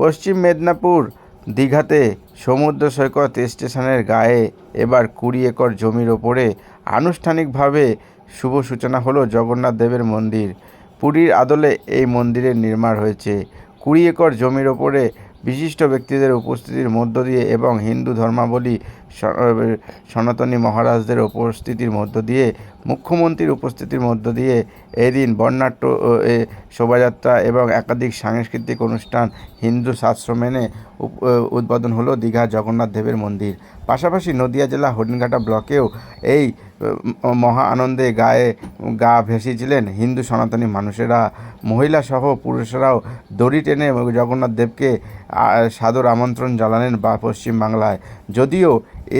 পশ্চিম মেদিনীপুর দীঘাতে সমুদ্র সৈকত স্টেশনের গায়ে এবার কুড়ি একর জমির ওপরে আনুষ্ঠানিকভাবে শুভ সূচনা হলো জগন্নাথ দেবের মন্দির। পুরীর আদলে এই মন্দিরের নির্মাণ হয়েছে। কুড়ি একর জমির ওপরে বিশিষ্ট ব্যক্তিদের উপস্থিতির মধ্য দিয়ে এবং হিন্দু ধর্মাবলী সনাতনী মহারাজদের উপস্থিতির মধ্য দিয়ে মুখ্যমন্ত্রীর উপস্থিতির মধ্য দিয়ে এদিন বর্ণাঢ্য শোভাযাত্রা এবং একাধিক সাংস্কৃতিক অনুষ্ঠান হিন্দু শাস্ত্র মেনে উদ্বোধন হলো দীঘা জগন্নাথ দেবের মন্দির। পাশাপাশি নদিয়া জেলা হরিণঘাটা ব্লকেও এই মহা আনন্দে গায়ে, গা ভেসেছিলেন হিন্দু সনাতনী মানুষেরা। মহিলা সহ পুরুষেরাও দড়ি টেনে জগন্নাথ দেবকে সাদর আমন্ত্রণ জানালেন বা পশ্চিমবাংলায়। যদিও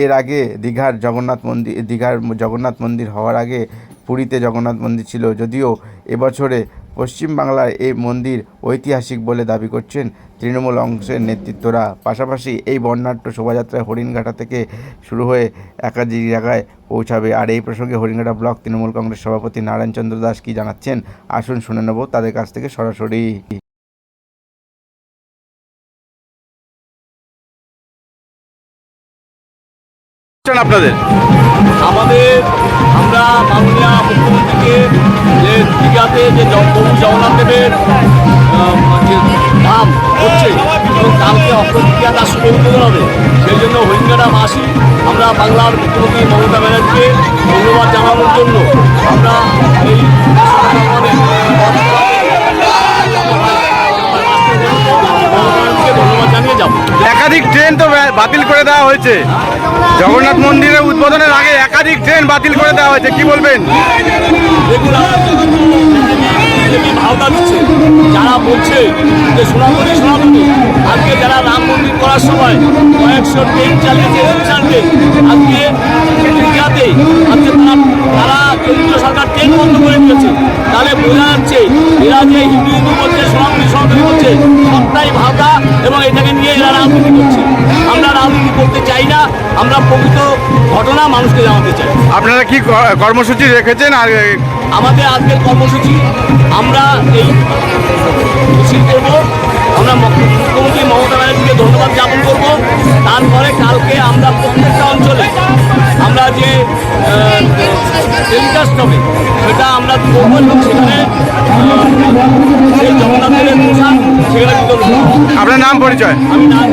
এর আগে দীঘার জগন্নাথ মন্দির, দীঘার জগন্নাথ মন্দির হওয়ার আগে পুরীতে জগন্নাথ মন্দির ছিল। যদিও এবছরে পশ্চিমবাংলায় এই মন্দির ঐতিহাসিক বলে দাবি করছেন তৃণমূল অংশের নেতৃত্বরা। পাশাপাশি এই বর্ণাঢ্য শোভাযাত্রায় হরিণঘাটা থেকে শুরু হয়ে একাধিক জায়গায় পৌঁছাবে। আর এই প্রসঙ্গে হরিণঘাটা ব্লক তৃণমূল কংগ্রেস সভাপতি নারায়ণ চন্দ্র দাস কী জানাচ্ছেন, আসুন শুনে নেব। তাদের কাছ থেকে সরাসরি। আপনাদের? আমাদের, আমরা মাননীয় মুখ্যমন্ত্রীকে যে দীঘাতে যে প্রভু জগন্নাথ দেবের ধাম হচ্ছে, এবং কালকে অক্ষয় তার শুভ উদ্বোধন হবে। সেই জন্য হরিঙ্গাটা মাসি আমরা বাংলার মুখ্যমন্ত্রী মমতা ব্যানার্জিকে ধন্যবাদ জানানোর জন্য আমরা এই একাধিক ট্রেন তো বাতিল করে দেওয়া হয়েছে। জগন্নাথ মন্দিরের উদ্বোধনের আগে একাধিক ট্রেন বাতিল করে দেওয়া হয়েছে। কি বলবেন? ভাওতা যারা বলছে যে সোনামণি সোনামণি, আজকে যারা রাম মন্দির করার সময় কয়েকশো ট্রেন চালিয়েছে স্পেশাল ট্রেন আজকে দীঘাতে আজকে তারা তারা কেন্দ্রীয় সরকার ট্রেন বন্ধ করে দিয়েছে। তাহলে বোঝা যাচ্ছে এরা যে হিন্দু হিন্দু বলছে সোনামণি সোনামণি বলছে সবটাই ভাওতা করতে চাই না আমরা প্রকৃত ঘটনা মানুষকে জানাতে চাই। আপনারা কি কর্মসূচি রেখেছেন আর আমাদের আজকের কর্মসূচি আমরা এই মিছিল করব আমরা মুখ্য- মুখ্যমন্ত্রী মমতা ব্যানার্জিকে ধন্যবাদ জ্ঞাপন করব। তারপরে কালকে আমরা প্রত্যেকটা অঞ্চলে আমরা যে টেলিকাস্ট হবে সেটা আমরা করব এবং সেখানে আহ, সেই জগন্নাথের সেখানে আপনার নাম পরিচয়? আমি নাম